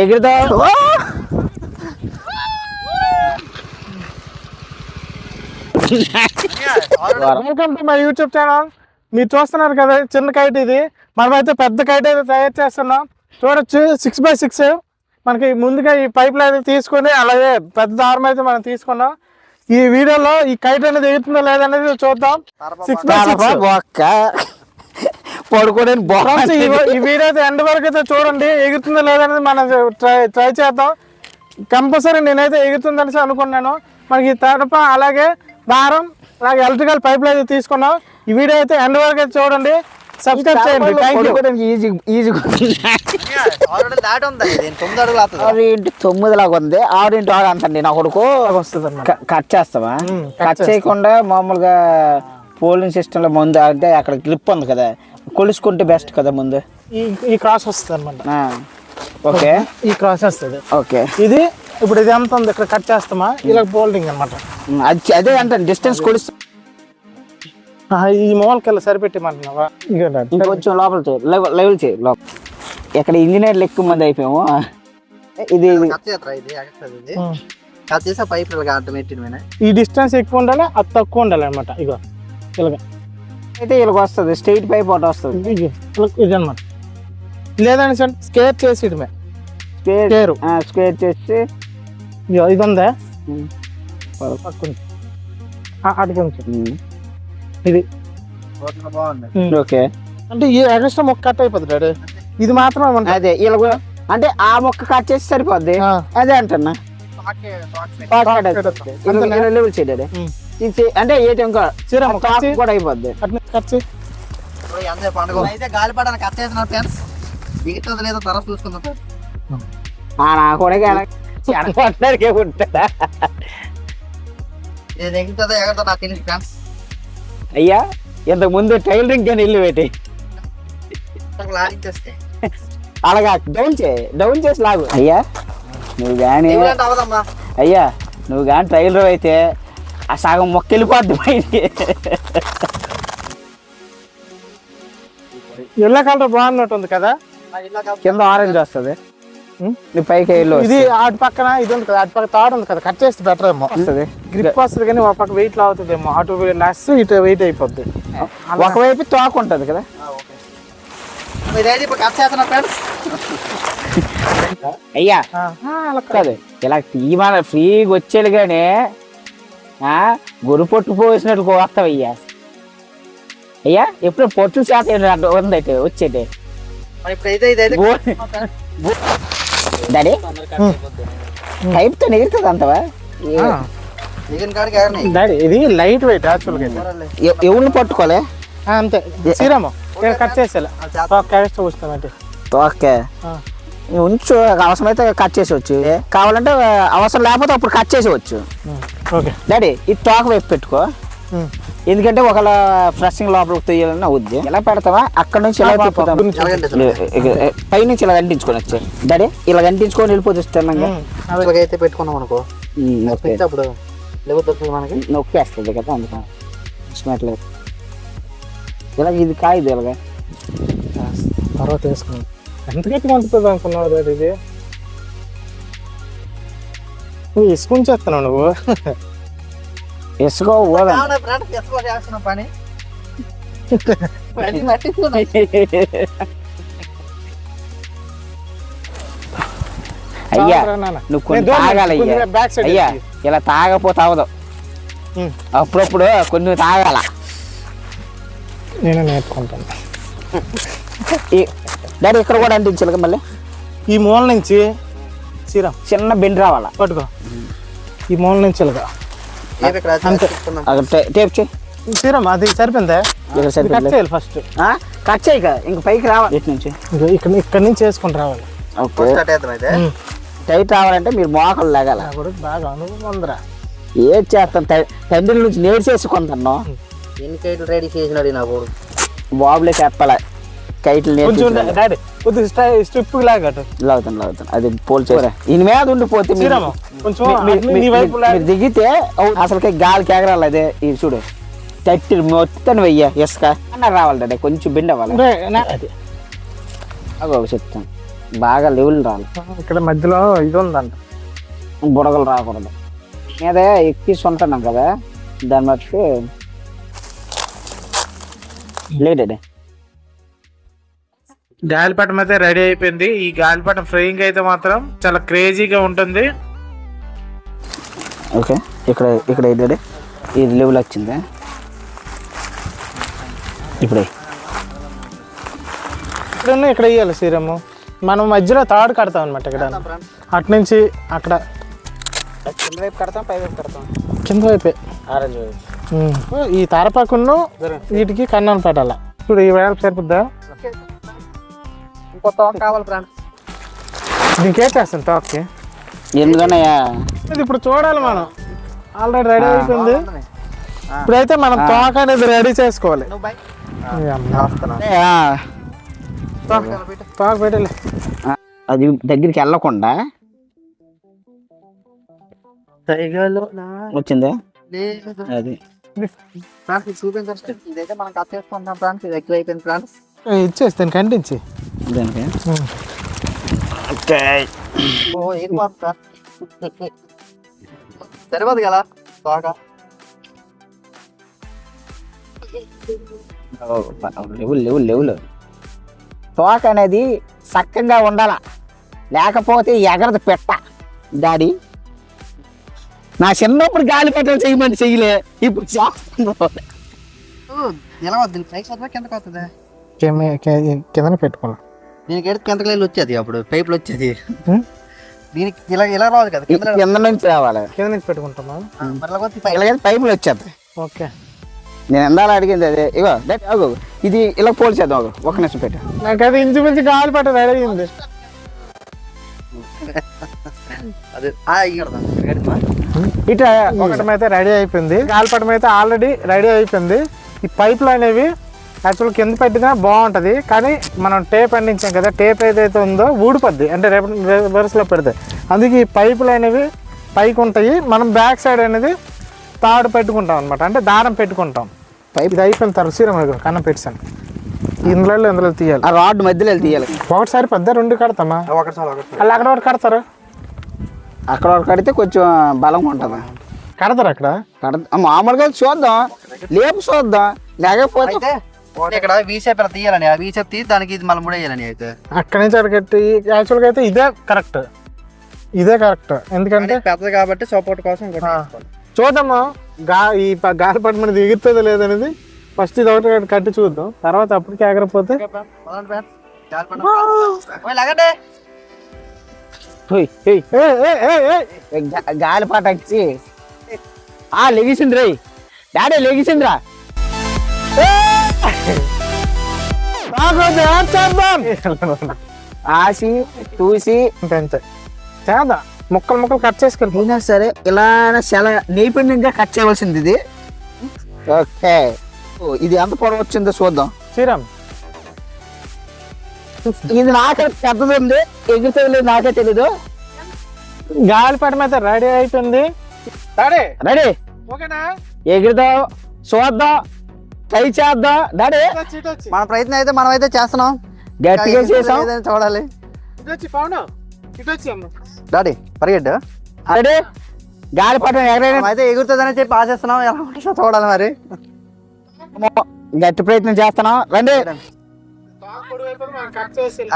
ఎగురుతావు welcome to my YouTube channel. మీరు చూస్తున్నారు కదా చిన్న కైట్ ఇది. మనమైతే పెద్ద కైట్ అయితే తయారు చేస్తున్నాం. చూడొచ్చు సిక్స్ బై సిక్స్ మనకి ముందుగా ఈ పైప్ అయితే తీసుకొని అలాగే పెద్ద దారం అయితే మనం తీసుకున్నాం. ఈ వీడియోలో ఈ కైట్ అనేది ఎగుతుందో లేదనేది చూద్దాం. సిక్స్ బై సిక్స్ పడుకోవడానికి బాగుంది ఈ వీడియో అయితే ఎండ్ వరకు అయితే చూడండి. ఎగుతుందో లేదనేది మనం ట్రై ట్రై చేద్దాం. కంపల్సరీ నేనైతే ఎగుతుందనేసి అనుకున్నాను. మనకి తడప అలాగే దారం అలాగే ఎలక్ట్రికల్ పైప్ అయితే తీసుకున్నాం. ఈ వీడియో అయితే ఎండ్ వరకు అయితే చూడండి. సబ్స్క్రైబ్ చేయండి. థ్యాంక్ యూ ఈజీ ఈజీగా ఆల్రెడీ దాటి ఉందా. ఇది తొమ్మిది లాగా ఉంది. ఆరింటి ఆరు అంతండి నా కొడుకు. వస్తుంది కట్ చేస్తావా? కట్ చేయకుండా మామూలుగా పోలింగ్ సిస్టంలో ముందు అంటే అక్కడ గ్రిప్ ఉంది కదా కొలుసుకుంటే బెస్ట్ కదా ముందు? ఈ ఈ క్రాస్ వస్తుంది అనమాట ఆ, ఓకే. ఈ క్రాస్ వస్తుంది. ఓకే. ఇది ఇప్పుడు ఇది ఎంత ఉంది? ఇక్కడ కట్ చేస్తామా? ఇలా బోల్డింగ్ అనమాట అది అదే అంటాను డిస్టెన్స్ కొలుస్తా ఈ మూలకెళ్ళి సరిపెట్టమంటున్నావా? ఇగోండి. ఇంకొంచెం లోపల చేయి లెవెల్ లెవెల్ చేయి లోపల ఇక్కడ ఇంజనీర్లు ఎక్కువ మంది అయిపోయాము. ఇది ఈ డిస్టెన్స్ ఎక్కువ ఉండాలి? అది తక్కువ ఉండాలి అనమాట ఇగో ఇలాగ. అయితే వీళ్ళకి వస్తుంది స్ట్రైట్ పైప్ ఒకటి వస్తుంది. ఇది అనమాట లేదని స్కేర్ చేసి ఇడమే స్క్వేర్ స్కేరు. స్క్వేర్ చేసి. ఇది ఉందా పక్కన. అటు కొంచెం మ్, ఇది. ఓకే. అంటే ఈ ఎక్స్ట్రా మొక్క కట్ అయిపోతుంది డాడీ. ఇది మాత్రం ఉంటుంది. అదే వీళ్ళకు అంటే ఆ మొక్క కట్ చేసి సరిపోద్ది. అదే అంటున్నా? ఇలా లెవెల్ చేయడే ఉం. అంటే ఏటి ఇంకా చీర మొక్క టాప్ చీ- కూడా అయిపోద్ది. ఎంత పండుగ. అయితే ఫ్రెండ్స్. లేదో తర్వాత చూసుకుందాం. ఆ నా కొడుకు ఉంటాడా ఎగరుతుందో నాకు తెలియదు ఫ్రెండ్స్. అయ్యా ఇంతకు ముందు టైలరింగ్ కానీ ఇల్లు పెట్టి. అలాగా డౌన్ చే డౌన్ చేసి లాగు. అయ్యా నువ్వు కానీ అయ్యా నువ్వు కానీ టైలర్ అయితే ఆ సగం మొక్క వెళ్ళిపోద్ది బయటికి ఎల్లో కలర్ బాగున్నట్టు ఉంది కదా కింద ఆరెంజ్ వస్తుంది? నీ పైకి వెళ్ళి ఇది అటు పక్కన ఇది ఉంది కదా అటు పక్క తాడు ఉంది కదా కట్ చేస్తే బెటర్ ఏమో. వస్తుంది. గ్రిప్ వస్తుంది కానీ ఒక పక్క వెయిట్ అవుతుందేమో. అటు లెస్ ఇటు వెయిట్ అయిపోద్ది. ఒకవైపు తోక ఉంటుంది కదా. అయ్యా కాదు. ఇలా తీయమన ఫ్రీగా వచ్చేది కానీ గొర్రె పొట్టు పోసినట్టు వస్తావయ్యా అయ్యా. ఎప్పుడు పొట్టు శాతం ఉందైతే ఇదైతే డాడీ? టైప్తో ఎగురుతుంది అంతవా? డాడీ ఇది లైట్ వెయిట్ యాక్చువల్గా ఎవరిని పట్టుకోలే? ఆ, అంతే. శ్రీరాము కట్ చేసేలా క్యారెట్ వస్తామంటే ఓకే. ఉంచు అవసరమైతే కట్ చేసేవచ్చు. కావాలంటే అవసరం లేకపోతే అప్పుడు కట్ చేసేవచ్చు. ఓకే డాడీ ఇది తోక వైపు పెట్టుకో. ఎందుకంటే ఒకవేళ ఫ్రెషింగ్ లోపలికి తీయాలని అవుద్ది ఎలా పెడతావా? అక్కడ నుంచి తిప్పుతాం? ఎలాగంటే పై నుంచి ఇలా అంటించుకొని వచ్చే. డాడీ ఇలా అంటించుకొని వెళ్ళిపోతే తిన్నాక అయితే పెట్టుకున్నాం అనుకో. అప్పుడు మనకి. నొక్కేస్తుంది కదా అందుకని ఇష్టమట్లేదు ఇలా ఇది కాయదు ఇలాగా. తర్వాత వేసుకున్నాం ఎంత గట్టి వండుతుంది అనుకున్నావు డాడీ ఇది? నువ్వు ఇసుకుని చేస్తున్నావు నువ్వు. ఇసుక చేస్తున్న పని. అయ్యా. నువ్వు కొన్ని నేను దూరం తాగాలి అయ్యా. కొంచెం side అయ్యా. ఇలా తాగపోతే అవదు. అప్పుడప్పుడు కొన్ని తాగాల. నేను నేర్చుకుంటాను. ఈ- డాడీ ఇక్కడ కూడా అంటించాలి మళ్ళీ? ఈ మూల నుంచి శ్రీరామ్ చిన్న బెండ్ రావాలా? పట్టుకో. ఈ మూల నుంచి ఇలాగా అంతే. టేప్ చేయి. శ్రీరామ్ అది సరిపోయిందా? కట్ చేయాలి ఫస్ట్ కట్ చేయక ఇంక. పైకి రావాలి. ఇటు నుంచి. ఇక్కడ ఇక్కడ నుంచి వేసుకుని రావాలి. ఓకే. స్టార్ట్ చేద్దాం అయితే. ఉమ్. టైట్ రావాలంటే మీరు మోకలు లాగాల. బాగా అనుభవం ఉందిరా. ఏం చేస్తాను త- తండ్రి నుంచి నేర్చేసుకుంటాను ఎన్ని కైట్లు రెడీ చేసినాడు నా బాబులే చెప్పాలి? కైట్లు కొంచెం స్ట్రిప్ లాగట్టు లాగుతాను లాగుతాను. అది పోల్చే ఈయన మీద ఉండిపోతే మీరు- దిగితే అసలుకి గాలికి ఎగరాలి అదే. ఇది చూడు తట్టి మొత్తం వెయ్య. ఇసుక అన్న రావాలి కొంచెం బెండ్ అవ్వాలి. అగో చెప్తాను. బాగా లెవెల్ రాలి ఇక్కడ మధ్యలో ఇది ఉందంట. బుడగలు రాకూడదు. మీద ఎక్కిసి ఉంటున్నాం కదా? దాన్ని బట్టి లేడే గాలిపటం అయితే రెడీ అయిపోయింది. ఈ గాలిపటం ఫ్రైయింగ్ అయితే మాత్రం చాలా క్రేజీగా ఉంటుంది. ఓకే ఇక్కడ ఇక్కడ ఏంటంటే ఇది లెవెల్ వచ్చింది? ఇప్పుడే. ఇక్కడ ఇక్కడ ఇవ్వాలి సీరము. మనం మధ్యలో తాడు కడతాం అనమాట ఇక్కడ. అటు నుంచి అక్కడ. కింద వైపు కడతాం పై వైపు కడతాం. కింద వైపే. ఆరెంజ్ వైపు. ఈ తారపాకును వీటికి కన్నాను పెట్టాల. ఇప్పుడు ఈ వేళ సరిపోద్దా? ఇంకో తోక కావాలి ఫ్రెండ్స్ నీకేం చేస్తాను తాక్కి? ఎందుకన్నయ్యా? ఇది ఇప్పుడు చూడాలి మనం. ఆల్రెడీ రెడీ అయిపోయింది. ఇప్పుడైతే మనం తోక అనేది రెడీ చేసుకోవాలి. నువ్వు బై. తోక పెట్టాలి. అది దగ్గరికి వెళ్ళకుండా వచ్చిందా? లేదు. అది. చూపించండి ఇదైతే మనం కట్ చేసుకుంటాం ఫ్రెండ్స్ ఇది ఎక్కువ అయిపోయింది ఫ్రెండ్స్ ఏ, ఇచ్చేసి దాన్ని కంటించి దానికి. ఓకే. ఓ సార్ సరిపోదు కదా బాగా. లెవులు లెవులు లెవులు తోక అనేది చక్కగా ఉండాల లేకపోతే ఎగరదు పెట్ట. డాడీ నా చిన్నప్పుడు గాలి పెట్టలు చేయమని చెయ్యలే ఇప్పుడు చేస్తున్నావు. ఎలా వద్దు? పైకి వస్తుందా కిందకి వస్తుందా కింద- పెట్టుకున్నాం. దీనికి ఎడితే కిందకి వెళ్ళి వచ్చేది అప్పుడు పైపులు వచ్చేది. దీనికి ఇలా ఇలా రాదు కదా కింద నుంచి రావాలి. కింద నుంచి పెట్టుకుంటామా? మరి ఇలా కొద్ది పై- ఇలాగే పైపులు వచ్చేస్తాయి ఓకే. నేను ఎందాలు అడిగింది అదే ఇగో డెట్ అగో ఇది ఇలా పోల్చేద్దాం అగో ఒక నిమిషం పెట్టు. నాకైతే ఇంచుమించు గాలి పట్ట రెడీ అయింది అది ఆ, ఇక్కడ ఎడతా. ఇట్లా ఒకటం అయితే రెడీ అయిపోయింది. గాలిపటం అయితే ఆల్రెడీ రెడీ అయిపోయింది. ఈ పైపులు అనేవి యాక్చువల్ కింద పెట్టినా బాగుంటుంది. కానీ మనం టేప్ అందించాం కదా టేప్ ఏదైతే ఉందో ఊడిపోద్ది. అంటే రేపు రివర్స్లో పెడితే. అందుకే ఈ పైపులు అనేవి పైకి ఉంటాయి. మనం బ్యాక్ సైడ్ అనేది తాడు పెట్టుకుంటాం అనమాట అంటే దారం పెట్టుకుంటాం. పైప్? ఇది అయిపోయిన తర్వాత సీరం కన్నం పెట్టాను ఇందులో ఇందులో తీయాలి. ఆ రాడ్ మధ్యలో వెళ్ళి తీయాలి. ఒకటిసారి పెద్ద రెండు కడతామా? ఒకటి ఒకటి చాలు. అలా అక్కడ ఒకటి కడతారు? అక్కడ వరకు కడితే కొంచెం బలంగా ఉంటుంది? కడతారు అక్కడ? కడ మామూలుగా చూద్దాం. లేపు చూద్దాం. లేకపోతే అయితే ఒకటి ఇక్కడ వీ షేప్ ఇలా తీయాలని. ఆ వీ షేప్ తీసి దానికి ఇది మళ్ళీ కూడా వేయాలని అయితే. అక్కడి నుంచి అక్కడికి యాక్చువల్గా అయితే ఇదే కరెక్ట్ ఇదే కరెక్ట్ ఎందుకంటే పెద్దది కాబట్టి సపోర్ట్ కోసం. తీసుకోవాలి. చూద్దామా? గా ఈ ప- గాలిపటం మనది ఎగురుతుందో లేదనేది ఫస్ట్ ఇది ఒకటి కట్టి- చూద్దాం. తర్వాత అప్పటికి ఎగరపోతే లగండి. గాలిపాట వచ్చి. ఆ లెగిసింది రే డాడీ లెగిసిందిరా. యాడ్ చేద్దాం. ఆసి చూసి చేద్దాం ముక్కలు ముక్కలు కట్ చేసుకెళ్ళి అయినా సరే ఇలా చాలా నైపుణ్యంగా కట్ చేయవలసింది ఇది. ఓకే. ఓ, ఇది ఎంత పొడవు వచ్చిందో చూద్దాం. శ్రీరామ్. ఇది నాకే పెద్దది ఉంది ఎగురుతుంది లేదు నాకే తెలీదు. గాలిపటం అయితే రెడీ అయిపోయింది. రెడీ. రెడీ. ఓకేనా? ఎగురుదాం. చూద్దాం. ట్రై చేద్దాం? డాడీ మన ప్రయత్నం అయితే మనం అయితే చేస్తున్నాం. గట్టిగా చేసాం చూడాలి. ఇటు వచ్చి పవన్? ఇటు వచ్చి అమ్మ. డాడీ పరిగెట్టు. రెడీ గాలిపటం ఎగరైనా అయితే ఎగురుతుందని చెప్పి ఆశిస్తున్నాం. ఎలా ఉంటుందో చూడాలి మరి. గట్టి ప్రయత్నం చేస్తున్నాం. రండి.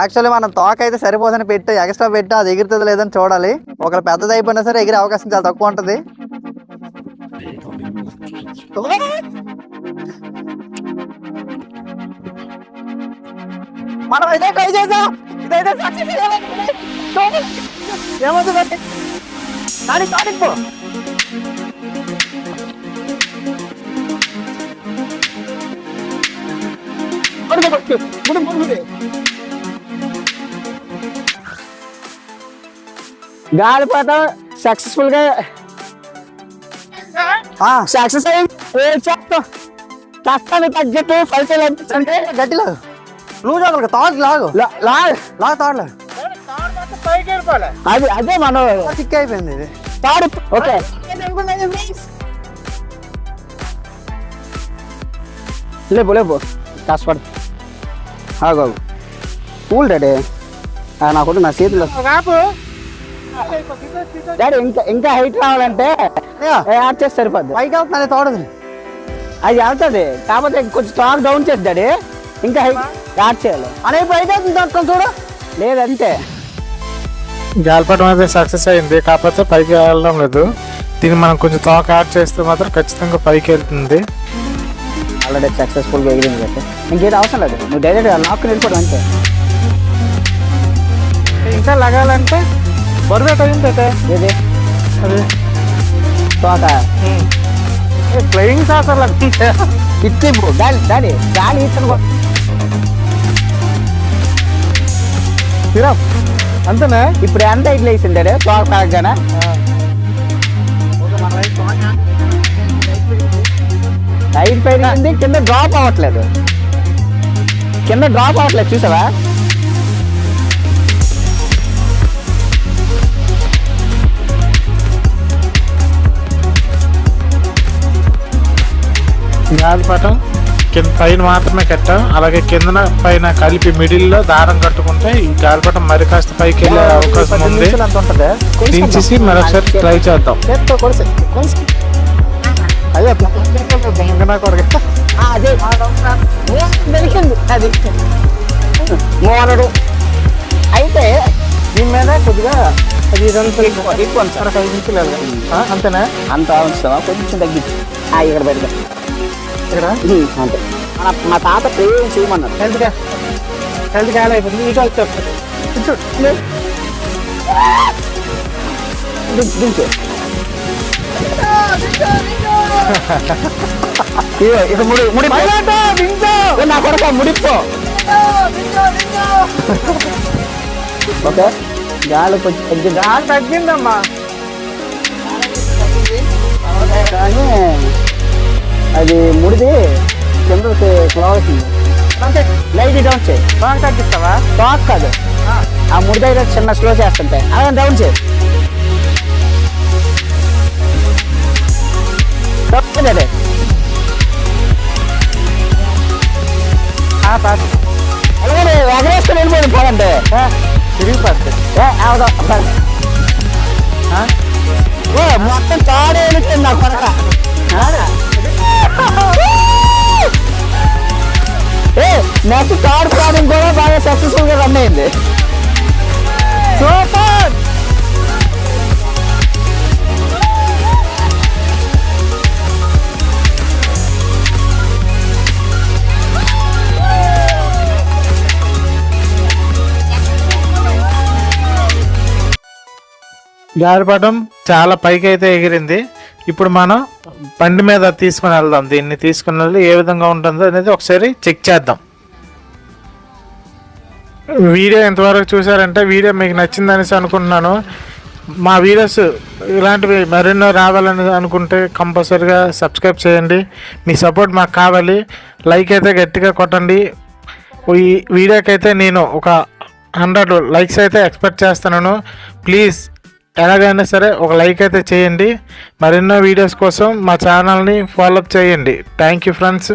యాక్చువల్లీ మనం తోక అయితే సరిపోదని పెట్టి. ఎక్స్ట్రా పెట్టి. అది ఎగురుతుంది లేదని చూడాలి. ఒకవేళ పెద్దది అయిపోయినా సరే ఎగిరే అవకాశం చాలా తక్కువ ఉంటుంది. మనం అయితే ట్రై చేద్దాం ఇదైతే సక్సెస్ ఏమవుతుంది కానీ కానిపో గాలిపాట సక్సెస్ఫుల్గా. సక్సెస్ అయ్యి చేస్తాం? కష్టానికి తగ్గట్టు ఫలితాలు అనిపిస్తుంటే గట్టిలో లూజ్ అవ్వాలి తాడు లాగు. లా- లా- లాగు పైకి వెళ్ళిపోలే అది అదే మనం చిక్ అయిపోయింది ఇది. తాడు. ఓకే. లేపు లేపు. కష్టపడు ఆగు. Cool daddy. నాకు నా చేతిలో. డాడీ ఇంకా ఇంకా హైట్ రావాలంటే యాడ్ చేస్తే సరిపోద్ది. పైకి వెళ్తున్నాను తోడదు అది వెళ్తుంది కాకపోతే కొంచెం స్టాక్ డౌన్ చేసి డాడీ. ఇంకా యాడ్ చేయాలి. అనే పైకి వెళ్తుంది తొక్కలు చూడు. లేదంతే గాలిపటం అయితే సక్సెస్ అయింది కాకపోతే పైకి వెళ్ళడం లేదు. దీన్ని మనం కొంచెం తోక యాడ్ చేస్తే మాత్రం ఖచ్చితంగా పైకి వెళ్తుంది. ఆల్రెడీ సక్సెస్ఫుల్గా ఎగిరింది అయితే ఇంకేది అవసరం లేదు. నువ్వు డైరెక్ట్ లాక్ వెళ్ళిపోవడం అంతే. ఇంకా లగాలంటే బరువు అయింది అయితే ఏది? అది. తోక ఫ్లయింగ్ సాసర్ లాగా. ఇట్టి గాలి డాడీ గాలి ఇతను తీరా అంతేనా? ఇప్పుడు ఎంత హైట్ వేసింది డాడీ తోక తాగగానే పెరిగింది. కింద డ్రాప్ అవ్వట్లేదు. కింద డ్రాప్ అవ్వట్లేదు చూసావా? గాలిపటం కింద పైన మాత్రమే కట్టాం. అలాగే కిందన పైన కలిపి మిడిల్లో దారం కట్టుకుంటే ఈ గాలిపటం మరి కాస్త పైకి వెళ్ళే అవకాశం ఉంది. దించేసి మరొకసారి ట్రై చేద్దాం. అదే. మోనడు. అయితే దీని మీద కొద్దిగా అది ఇదంతా ఎక్కువ. ఎక్కువ అంతేనా? అంత ఉంచుతావా కొంచెం తగ్గించు ఇక్కడ పెడతా ఇక్కడ? అంతే. మన మా తాత ప్రేమ చేయమన్నారు. హెల్త్గా హెల్త్ కాల్ అయిపోతుంది ఇటు దించు ఇది ముడి ముడి నా కొడక ముడిపో. ఓకే? గాలి కొంచెం తగ్గిందా. గాలి తగ్గిందమ్మా. కానీ అది ముడిది కిందకి ఫ్లో అవుతుంది లైట్ డౌన్ చేయి బాగా తగ్గిస్తావా టాక్ కాదు. ఆ. ముడి దగ్గర చిన్న స్లో చేస్తుంటే. అదే డౌన్ చేయి అదే. అలాగే ఎగరేసుకుని వెళ్ళిపోయింది పోలంటే తిరిగి పడుతుంది. ఏ, మొత్తం తాడే వెళ్ళిపోయింది నా కొరక ఏ నెక్స్ట్ థర్డ్ ప్లానింగ్ కూడా బాగా సక్సెస్ఫుల్గా రన్ అయింది. సూపర్ గాలిపటం చాలా పైకి అయితే ఎగిరింది. ఇప్పుడు మనం బండి మీద తీసుకుని వెళ్దాం. దీన్ని తీసుకుని వెళ్ళి ఏ విధంగా ఉంటుందో అనేది ఒకసారి చెక్ చేద్దాం. వీడియో ఎంతవరకు చూసారంటే వీడియో మీకు నచ్చిందనేసి అనుకుంటున్నాను. మా వీడియోస్ ఇలాంటివి మరెన్నో రావాలని అనుకుంటే కంపల్సరీగా సబ్స్క్రైబ్ చేయండి. మీ సపోర్ట్ మాకు కావాలి. లైక్ అయితే గట్టిగా కొట్టండి. ఈ వీడియోకి అయితే నేను ఒక హండ్రెడ్ లైక్స్ అయితే ఎక్స్పెక్ట్ చేస్తున్నాను. ప్లీజ్ ఎలాగైనా సరే ఒక లైక్ అయితే చేయండి. మరెన్నో వీడియోస్ కోసం మా ఛానల్ని ఫాలోఅప్ చేయండి. Thank you friends